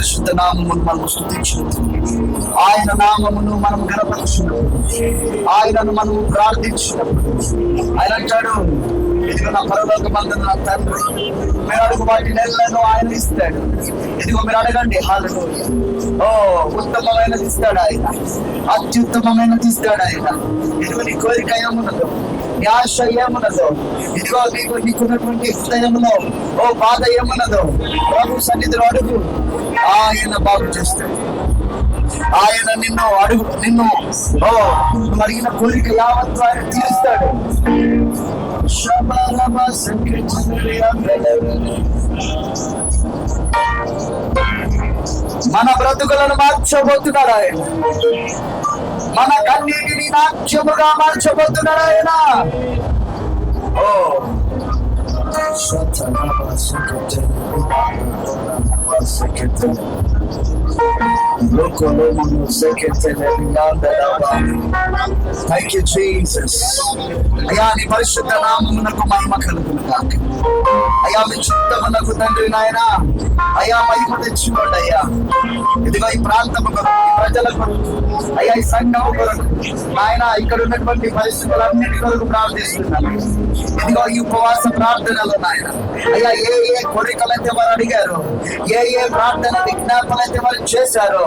పరిశుద్ధ నామమును మనం స్థుతించుకుంటాం ఆయన నామమును మనం గణపరుచున్నప్పుడు ఆయనను మనం ప్రార్థించినప్పుడు ఆయన అంటాడు ఇదిగో నా పరలోక బంధన నా తండ్రి మీరు అడుగు వాటి నెలలను ఆయన ఇస్తాడు. ఇదిగో మీరు అడగండి హాలను ఓ ఉత్తమమైనది ఇస్తాడు ఆయన. అత్యుత్తమమైనది ఇస్తాడు ఆయన. ఇదిగో నీ కోరిక ఏమున్నదో నీ ఆశ ఏమున్నదో ఇదిగో నీకు నీకున్నటువంటి హృదయంలో ఓ బాధ ఏమున్నదో ప్రభు సన్నిధిలో అడుగు. ఆయన బాగు చేస్తాడు ఆయన నిన్ను అడుగు నిన్ను ఓ నువ్వు అడిగిన కోరిక యావత్తు ఆయన తీరుస్తాడు. శబరమ మన బ్రతుకులను మార్చబోతున్నాడు ఆయన. మన కన్నీటిని నాట్యముగా మార్చబోతున్నాడు ఆయన. ఓ Thank you, Jesus. అయ్యా నీ పరిశుద్ధ నామమునకు మహిమ కలుగును కాక అయ్యా మీ చిత్తమునకు తండ్రి నాయన. అయ్యా మహిమ తెచ్చుకోండి అయ్యా. ఇదిగో ఈ ప్రాంతం కొరకు ఈ ప్రజల కొరకు. అయ్యా ఈ సంఘం కొరకు. నాయన ఇక్కడ ఉన్నటువంటి పరిస్థితులన్నిటి కొరకు ప్రార్థిస్తున్నాను. ఇదిగో ఈ ఉపవాస ప్రార్థనలు నాయన. అయ్యా ఏ ఏ కోరికలైతే వారు అడిగారు ఏ ఏ ప్రార్థన విజ్ఞాపనైతే వారు చేశారో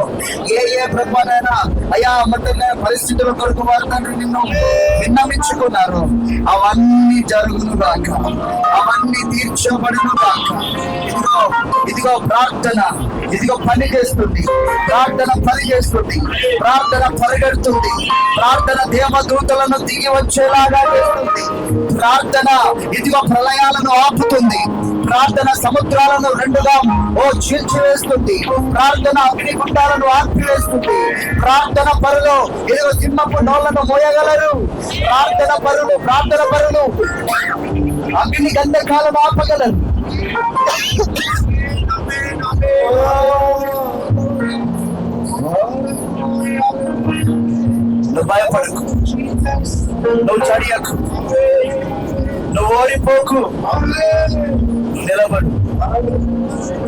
ఏ ఏ ప్రభునైనా అయ్యా మొత్తం పరిస్థితుల కొరకు వారు తండ్రి నిన్ను విన్నమించుకున్నారు అవన్నీ జరుగును గాక. అవన్నీ తీర్చు గాక ఇదిగో ఇదిగో ప్రార్థన. ఇదిగో పని చేస్తుంది. ప్రార్థన పని చేస్తుంది. ప్రార్థన పరిగెడుతుంది. ప్రార్థన దేవదూతలను దిగి వచ్చేలాగా చేస్తుంది. ప్రార్థన ఇదిగో ప్రళయాలను ఆపుతుంది. ప్రార్థన సముద్రాలను రెండుగా ఓ చీల్చివేస్తుంది. ప్రార్థన అగ్నిగుండాలను ఆర్పివేస్తుంది. ప్రార్థన పరులు ఇదిగో సింహపు నోళ్ళను మోయగలరు. ప్రార్థన పరులు ప్రార్థన పరులు. అగ్ని గంధకాలను ఆపగలరు. నువ్వు భయపడకు. నువ్వు చడియకు. నువ్వు ఓడిపోకు. నిలబడు.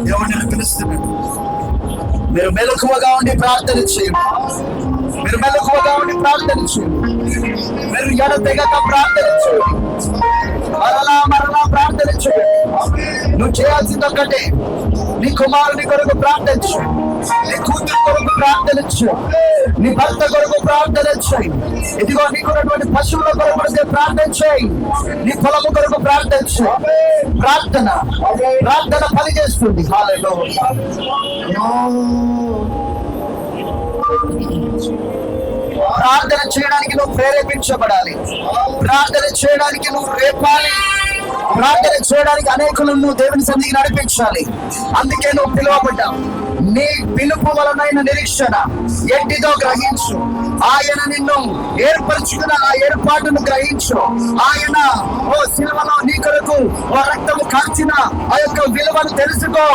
దేవుడిని పిలుస్తున్నాడు. మీరు మెలకువగా ఉండి ప్రార్థన చేయండి. ఉండి ప్రార్థన చేయండి మీరు ఎడతెగక ప్రార్థన మరలా మరలా ప్రార్థించు నువ్వు చేయాల్సింది ఒక్కటే. నీ కుమారుని కొరకు ప్రార్థించు నీ కూతురు కొరకు ప్రార్థించు నీ భర్త కొరకు ప్రార్థన చేయి ఇదిగో నీకున్నటువంటి పశువుల కొరకు కూడా ప్రార్థన చేయి నీ పొలము కొరకు ప్రార్థించు ప్రార్థన. ప్రార్థన పని చేస్తుంది హల్లెలూయా. ప్రార్థన చేయడానికి నువ్వు ప్రేరేపించబడాలి. ప్రార్థన చేయడానికి నువ్వు రేపాలి. ప్రార్థన చేయడానికి అనేకులను నువ్వు దేవుని సన్నిధికి నడిపించాలి. అందుకే నువ్వు పిలువబడ్డావు. నీ పిలుపు వలనైన నిరీక్షణ ఎట్టిదో గ్రహించు. ఆయన నిన్ను ఏర్పరచుకున్న ఆ ఏర్పాటును గ్రహించు. ఆయన ఓ సినిమాలో నీ కొరకు ఓ రక్తము కాల్చిన ఆ యొక్క విలువను తెలుసుకో.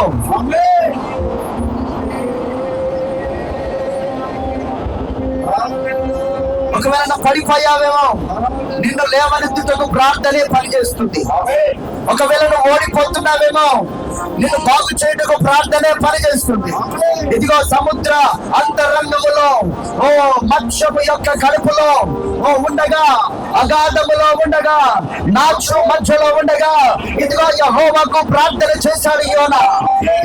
ఒకవేళ నువ్వు పడిపోయావేమో నిన్ను లేవనెత్తుటకు ప్రార్థనే పనిచేస్తుంది. ఒకవేళ నువ్వు ఓడిపోతున్నావేమో నిన్ను బాగు చేయటకు ప్రార్థనే పనిచేస్తుంది ఇదిగో సముద్ర అంతరంగములో ఓ మత్స్యము యొక్క కడుపులో ఓ ఉండగా అగాధములో ఉండగా నాచు మధ్యలో ఉండగా ఇదిగో యహోవాకు ప్రార్థన చేశాడు యోన.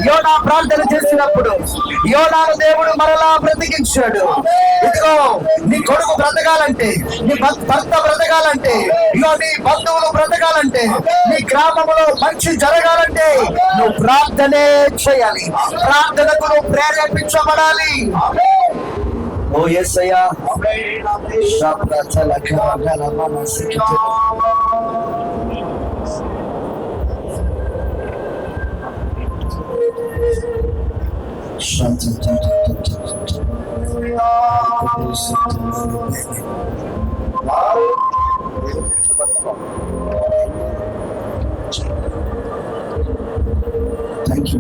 యోన ప్రార్థన చేసినప్పుడు యోనాను దేవుడు మరలా బ్రతికించాడు. ఇదిగో నీ కొడుకు బ్రతకాలంటే నీ భర్త బ్రతకాలంటే ఇదిగో నీ బంధువులు బ్రతకాలంటే నీ గ్రామంలో మంచి జరగాలంటే నువ్వు ప్రార్థనే చేయాలి. ప్రార్థనకు నువ్వు ప్రేరేపించబడాలి. ఓ ఎస్ఐయా థ్యాంక్ యూ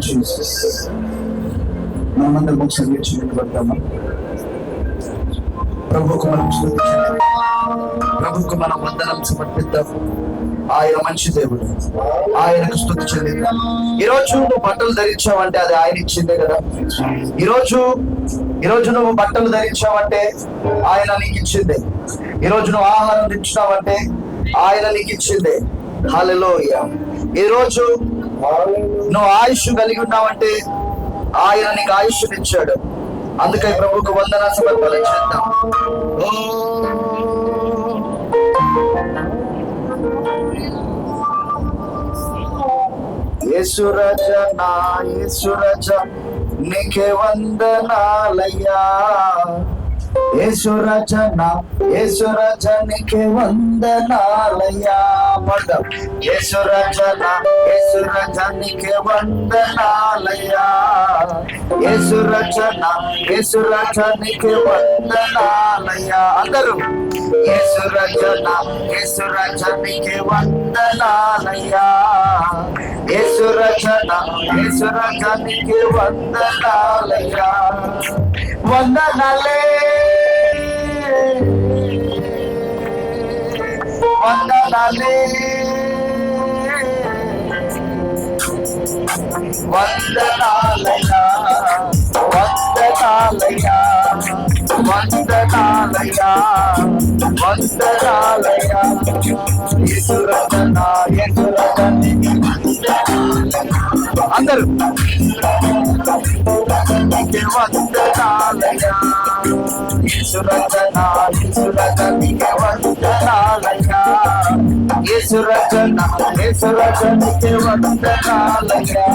జీసస్ మనమందరం ఒకసారి నేర్చుకుంటున్నాము ప్రభుకు మనం స్తుతించండి ప్రభుకు మనం వందనం సమర్పిద్దాము ఆయన మంచి దేవుడు. ఆయనకు స్థుతి చెందిద్దాం ఈరోజు నువ్వు బట్టలు ధరించావంటే అది ఆయన ఇచ్చిందే కదా. ఈరోజు ఈరోజు నువ్వు బట్టలు ధరించావంటే ఆయన నీకు ఇచ్చిందే. ఈరోజు నువ్వు ఆహారం తెచ్చినావంటే ఆయన నీకు ఇచ్చిందే. హలోయ ఈరోజు నువ్వు ఆయుష్ కలిగి ఉన్నావంటే ఆయన నీకు ఆయుష్ ఇచ్చాడు. అందుకై ప్రభుకు వందన సమర్పణ చేద్దాం. యేసురజ నా యేసురజ నీకే వందనాలయ్యా. యేసురజ నా యేసురజ నీకే వందనాలయ్యా పదం యేసురజ నా యేసురజ వందనాలయా అందరూ యేసురజ నా యేసురజ నీకే వందనాలయ్యా అందరూ యేసురజ నా యేసురజ నీకే వందనాలయ్యా యేసురచన యేసురచనికి వందనాలయ్యా వందనాలే వందనాలే వందనాలయ్యా వందనాలయ్యా వందనాలయ్యా వందనాలయ్యా యేసురచన యేసురచనికి అందరూ నీకే వందనాలయ్యా యేసురచన యేసురచనకే వందనాలయ్యా యేసురచన యేసురచనకే వందనాలయ్యా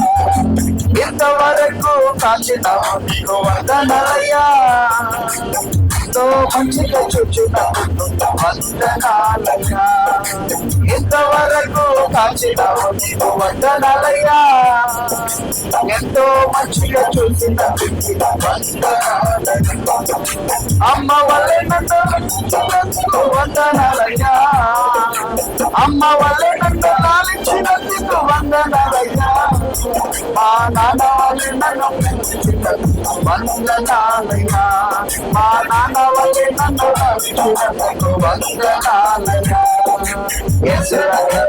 ఇంతవరకు కాచిన నీకు వందనాలయ్యా ఎంతో మంచిగా చూచినందుకు వందనాలయ్యా ఇంతవరకు కాచిన నీకు వందనాలయ్యా ఎంతో మంచిగా చూసినందుకు వందనాలయ్యా అమ్మ వల్లే నన్ను రక్షించినందుకు వందనాలయ్యా అమ్మ వల్లే నన్ను లాలించినందుకు వందనాలయ్యా మా నాన్న వల్లే నన్ను పెంచినందుకు వందనాలయ్యా మా నాన్న వల్లే నన్ను లాలించినందుకు వందనాలయ్యా యేసురయ్యా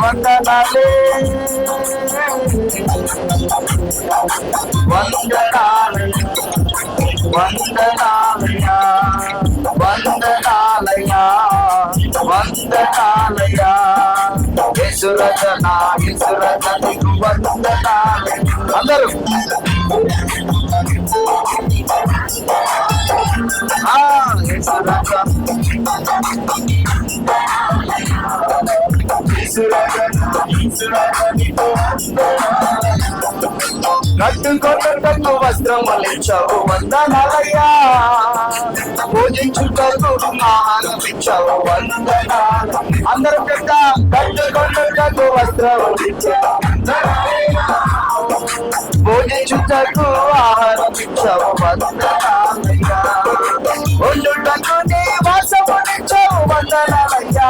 వందనాలే వందనాలే. వందనాలయ్యా నీకు అందరూ. యేసురచన కట్టుకొట్టకు వస్త్రం వలించవు వందనాలయ్యా. పూజించుటకు ఆహారం ఇచ్చావు వందనాలు అందరూ పెద్ద కట్టుకొట్టకు వస్త్రం వలించావు పూజించుటకు ఆహారం ఇచ్చావు వందనాలయ్యా. వందనాలయ్యా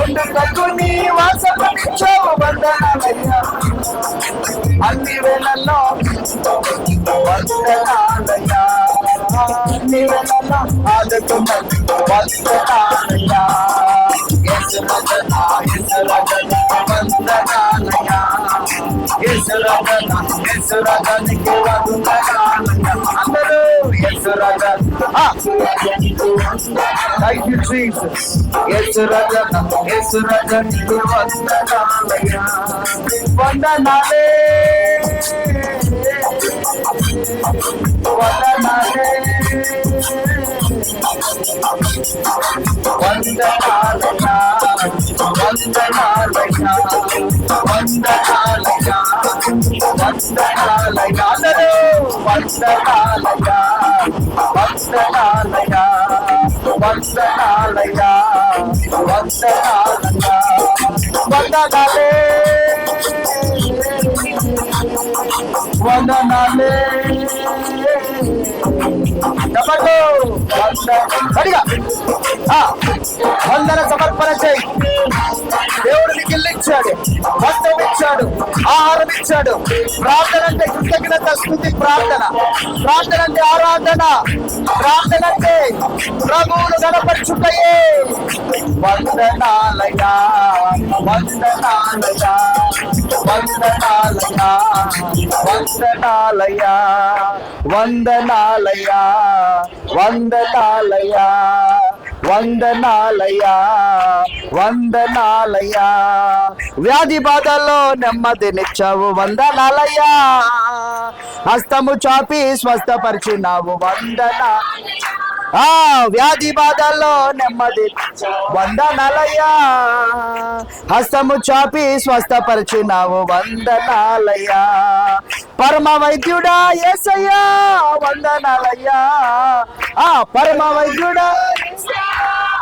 ఉండుటకు నీ వాసమునిచ్చావు వందనాలయ్యా అన్ని వేళల్లో వందనాలయ్యా అన్ని వేళల్లో ఆదుకున్నది వందనాలయ్యా యేసురజన యేసురజన వందనాలయ్యా యేసురజన యేసురజనికి వందనాలయ్యా అందరూ యేసురజన థ్యాంక్ యూ జీసస్ యేసురజన యేసురజనికి వందనాలయ్యా వందనాలే వందనాలే వందనాలయ్యా వందనాలయ్యా వందనాలయ్యా వందనాలయ్యా అందరూ వందనాలయ్యా వందనాలయ్యా సరిగా చేయి. దేవుడు నీకు ఇల్లు ఇచ్చాడు వస్త్రం ఇచ్చాడు ఆహారం ఇచ్చాడు ప్రార్థన అంటే కృతజ్ఞత స్థుతి ప్రార్థన. ప్రార్థన అంటే ఆరాధన. ప్రార్థన అంటే ప్రభువును గణపరచుటయే. వందనాలయా వందనాలయా వందనాలయా వందనాలయా వందనాలయా వందనాలయా వందనాలయ్యా వందనాలయ్యా. వ్యాధి బాధల్లో నెమ్మదినిచ్చావు వందనాలయ్యా. హస్తము చాపి స్వస్థపరిచినావు వందనా. ఆ వ్యాధి బాధల్లో నెమ్మది వందనాలయ్యా. హస్తము చాపి స్వస్థపరిచినావు వందనాలయ్యా. పరమ వైద్యుడా ఎసయ్యా వందనాలయ్యా. ఆ పరమ వైద్యుడా Zara.